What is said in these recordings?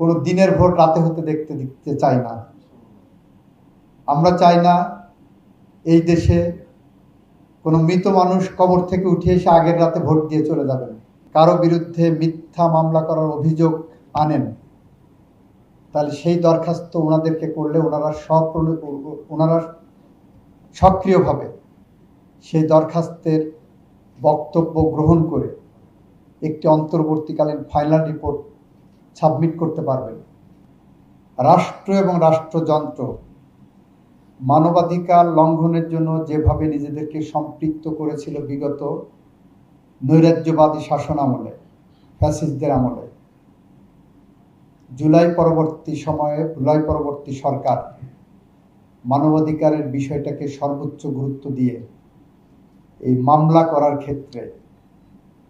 কোনো দিনের ভোট রাতে হতে দেখতে দিতে চাই না। আমরা চাই না এই দেশে কোনো মৃত মানুষ কবর থেকে উঠে এসে আগের রাতে ভোট দিয়ে চলে যাবেন। কারও বিরুদ্ধে মিথ্যা মামলা করার অভিযোগ আনেন, তাহলে সেই দরখাস্ত ওনাদেরকে করলে ওনারা সব ওনারা সক্রিয়ভাবে সেই দরখাস্তের বক্তব্য গ্রহণ করে একটি অন্তর্বর্তীকালীন ফাইনাল রিপোর্ট সাবমিট করতে পারবেন। রাষ্ট্র এবং রাষ্ট্রযন্ত্র মানবাধিকার লঙ্ঘনের জন্য যেভাবে নিজেদেরকে সম্পৃক্ত করেছিল বিগত নৈরাজ্যবাদী শাসন আমলে, ফ্যাসিস্টদের আমলে। জুলাই পরবর্তী সময়ে, জুলাই পরবর্তী সরকার মানবাধিকারের বিষয়টাকে সর্বোচ্চ গুরুত্ব দিয়ে এই মামলা করার ক্ষেত্রে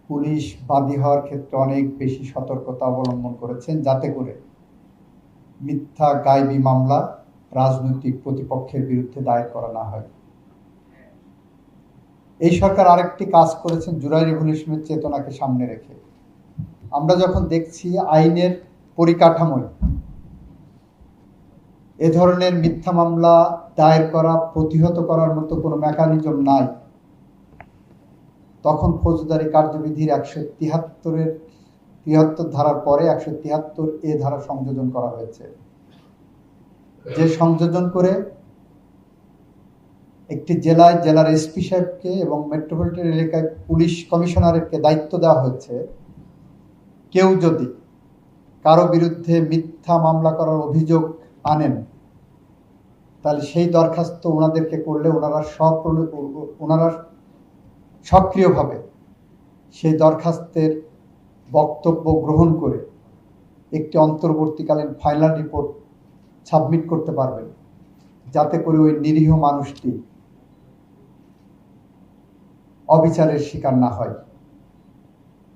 পুলিশ বাদী হওয়ার ক্ষেত্রে অনেক বেশি সতর্কতা অবলম্বন করেছেন যাতে করে মিথ্যা গায়েবী মামলা রাজনৈতিক প্রতিপক্ষের বিরুদ্ধে দায়ের করা না হয়। এই সরকার আরেকটি কাজ করেছেন, জুলাই রেভলিউশনের চেতনাকে সামনে রেখে। আমরা যখন দেখছি আইনের পরিকাঠামোয় এ ধরনের মিথ্যা মামলা দায়ের করা, প্রতিহত করার মতো কোনো মেকানিজম নাই তখন ফৌজদারি কার্যবিধির একশো তিয়াত্তরের তিয়াত্তর ধারার পরে একশো তিয়াত্তর এ ধারা সংযোজন করা হয়েছে। যে সংযোজন করে একটি জেলায় জেলার এসপি সাহেবকে এবং মেট্রোপলিটন এলাকায় পুলিশ কমিশনারকে দায়িত্ব দেওয়া হয়েছে। কেউ যদি কারও বিরুদ্ধে মিথ্যা মামলা করার অভিযোগ আনেন, তাহলে সেই দরখাস্ত ওনাদেরকে করলে ওনারা সব ওনারা সক্রিয়ভাবে সেই দরখাস্তের বক্তব্য গ্রহণ করে একটি অন্তর্বর্তীকালীন ফাইনাল রিপোর্ট সাবমিট করতে পারবেন। যাতে করে ওই নিরীহ মানুষটি অবিচারের শিকার না হয়।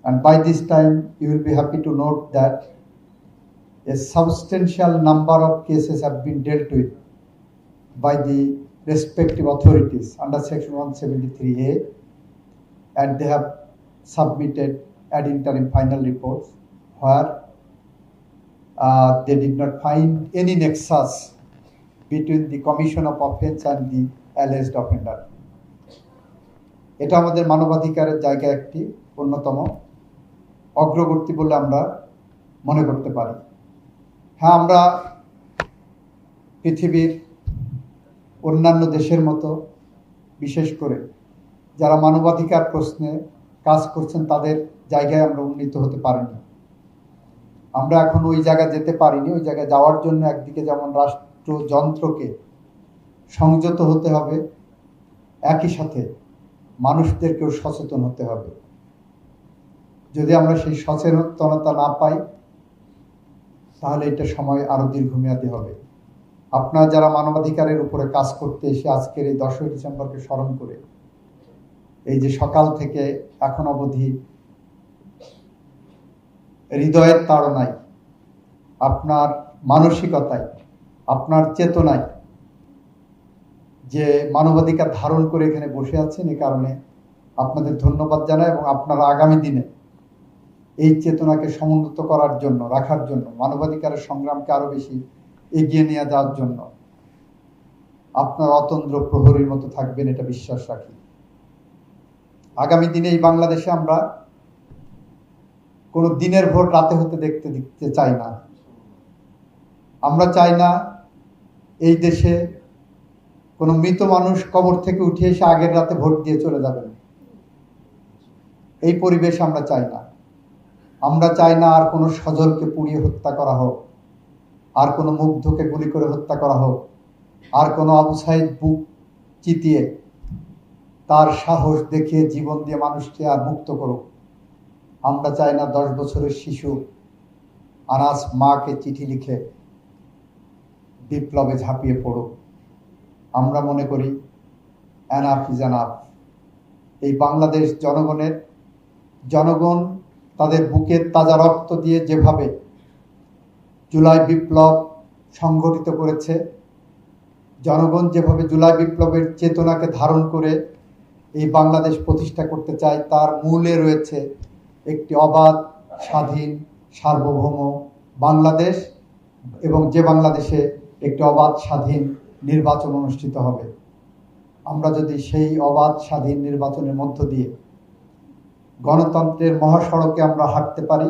And by this time you will be happy to note that a substantial number of cases have been dealt with by the respective authorities under section one seventy three A and they have submitted ad interim final reports where uh, they did not find any nexus between the commission of offense and the alleged offender. এটা আমাদের মানবাধিকারের জায়গা একটি অন্যতম অগ্রগতি বলে আমরা মনে করতে পারি হ্যাঁ আমরা পৃথিবীর অন্যান্য দেশের মতো বিশেষ করে যারা মানবাধিকার প্রশ্নে কাজ করছেন, তাদের জায়গায় আমরা উন্নীত হতে পারিনি। আমরা এখন ওই জায়গায় যেতে পারিনি। ওই জায়গায় যাওয়ার জন্য একদিকে যেমন রাষ্ট্রযন্ত্রকে সংযত হতে হবে, একই সাথে মানুষদেরকেও সচেতন হতে হবে। যদি আমরা সেই সচেতনতা না পাই, তাহলে এটা সময় আরও দীর্ঘমেয়াদী হবে। আপনারা যারা মানবাধিকারের উপরে কাজ করতে এসে আজকের এই দশই ডিসেম্বরকে স্মরণ করে এই যে সকাল থেকে এখন অবধি হৃদয়ের তাড়নায়, আপনার মানসিকতায়, আপনার চেতনায় যে মানবাধিকার ধারণ করে এখানে বসে আছেন এ কারণে আপনাদের ধন্যবাদ জানাই এবং আপনারা আগামী দিনে এই চেতনাকে সমুন্নত করার জন্য, রাখার জন্য, মানবাধিকারের সংগ্রামকে আরও বেশি এগিয়ে নিয়ে যাওয়ার জন্য আপনার অতন্দ্র প্রহরীর মতো থাকবেন, এটা বিশ্বাস রাখি। আগামী দিনে এই বাংলাদেশে আমরা কোনো দিনের ভোট রাতে হতে দেখতে দিতে চাই না। আমরা চাই না এই দেশে কোনো মৃত মানুষ কবর থেকে উঠে এসে আগের রাতে ভোট দিয়ে চলে যাবেন। এই পরিবেশ আমরা চাই না। আমরা চাই না আর কোনো সজলকে পুড়িয়ে হত্যা করা হোক, আর কোনো মুগ্ধকে গুলি করে হত্যা করা হোক, আর কোনো আবু সাইদ বুক চিতিয়ে তার সাহস দেখিয়ে জীবন দিয়ে মানুষকে আর মুক্ত করুক। আমরা চাই না দশ বছরের শিশু আনাস মাকে চিঠি লিখে বিপ্লবে ঝাঁপিয়ে পড়ুক। আমরা মনে করি অ্যানাফ ইজ অ্যানাফ এই বাংলাদেশ জনগণের, জনগণ তাদের বুকের তাজা রক্ত দিয়ে যেভাবে জুলাই বিপ্লব সংগঠিত করেছে, জনগণ যেভাবে জুলাই বিপ্লবের চেতনাকে ধারণ করে এই বাংলাদেশ প্রতিষ্ঠা করতে চায় তার মূলে রয়েছে একটি অবাধ, স্বাধীন, সার্বভৌম বাংলাদেশ এবং যে বাংলাদেশে একটি অবাধ, স্বাধীন নির্বাচন অনুষ্ঠিত হবে। আমরা যদি সেই অবাধ, স্বাধীন নির্বাচনের মধ্য দিয়ে গণতন্ত্রের মহাসড়কে আমরা হাঁটতে পারি,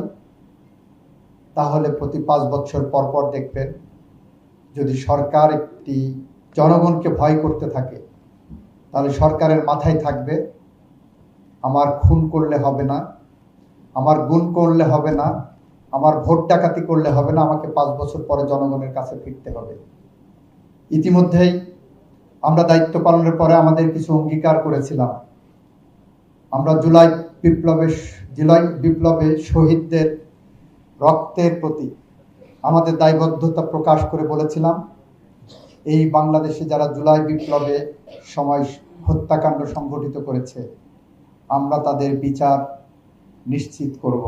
তাহলে প্রতি পাঁচ বছর পর পর দেখবেন যদি সরকার একটি জনগণকে ভয় করতে থাকে তাহলে সরকারের মাথায় থাকবে, আমার খুন করলে হবে না, আমার গুণ করলে হবে না, আমার ভোট ডাকাতি করলে হবে না, আমাকে পাঁচ বছর পরে জনগণের কাছে ফিরতে হবে। ইতিমধ্যেই আমরা দায়িত্ব পালনের পরে আমাদের কিছু অঙ্গীকার করেছিলাম। আমরা জুলাই বিপ্লবে জুলাই বিপ্লবে শহীদদের রক্তের প্রতি আমাদের দায়বদ্ধতা প্রকাশ করে বলেছিলাম। এই বাংলাদেশে যারা জুলাই বিপ্লবে সময় হত্যাকাণ্ড সংঘটিত করেছে আমরা তাদের বিচার নিশ্চিত করব।